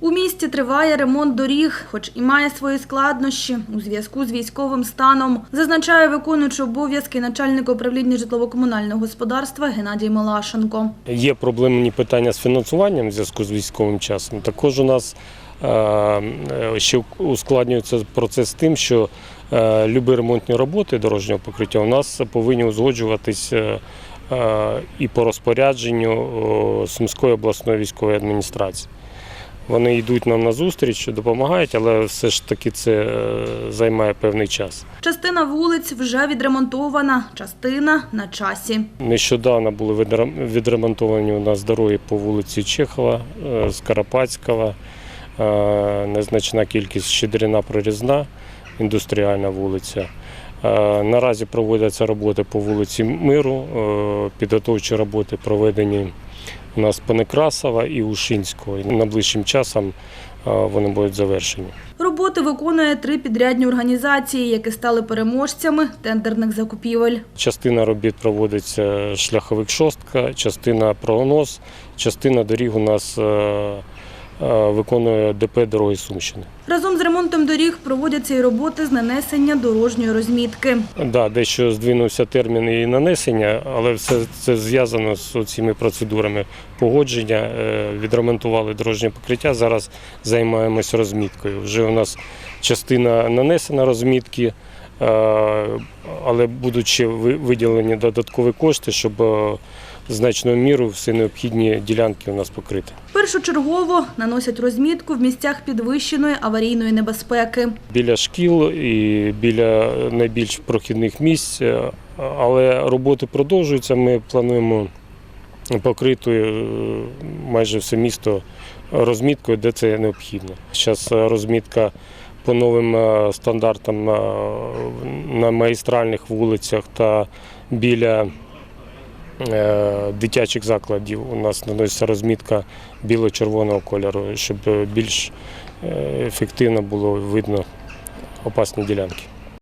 У місті триває ремонт доріг, хоч і має свої складнощі у зв'язку з військовим станом, зазначає виконуючий обов'язки начальника управління житлово-комунального господарства Геннадій Малашенко. Є проблемні питання з фінансуванням в зв'язку з військовим часом. Також у нас е, е, ще ускладнюється процес тим, що е, любі ремонтні роботи дорожнього покриття у нас повинні узгоджуватись і по розпорядженню Сумської обласної військової адміністрації. Вони йдуть нам на зустріч, допомагають, але все ж таки це е, займає певний час. Частина вулиць вже відремонтована, частина на часі. Нещодавно були відре- відремонтовані у нас дороги по вулиці Чехова, е, е, незначна кількість Щедрина Прорізна, індустріальна вулиця. Наразі проводяться роботи по вулиці Миру, підготовчі роботи проведені у нас Панекрасова і Ушинського. І Найближчим часом е, вони будуть завершені. Роботи виконує три підрядні організації, які стали переможцями тендерних закупівель. Частина робіт проводиться шляховик шостка, частина прогноз, частина доріг у нас е, виконує ДП дороги Сумщини. Разом з ремонтом доріг проводяться і роботи з нанесення дорожньої розмітки. Да, дещо здвинувся термін і нанесення, але все це зв'язано з цими процедурами погодження. Е, Відремонтували дорожнє покриття. Зараз займаємось розміткою. Вже у нас частина нанесена розмітки, е, але будуть ще ви- виділені додаткові кошти, щоб е, значною мірою всі необхідні ділянки у нас покрити. Першочергово наносять розмітку в місцях підвищеної аварійної небезпеки. біля шкіл і біля найбільш прохідних місць, е, але роботи продовжуються. Ми плануємо покрити е, майже все місто розміткою, де це необхідно. Зараз розмітка по новим е, стандартам е, на магістральних вулицях та біля е, дитячих закладів у нас наноситься розмітка біло-червоного кольору, щоб більш ефективно було видно опасні ділянки.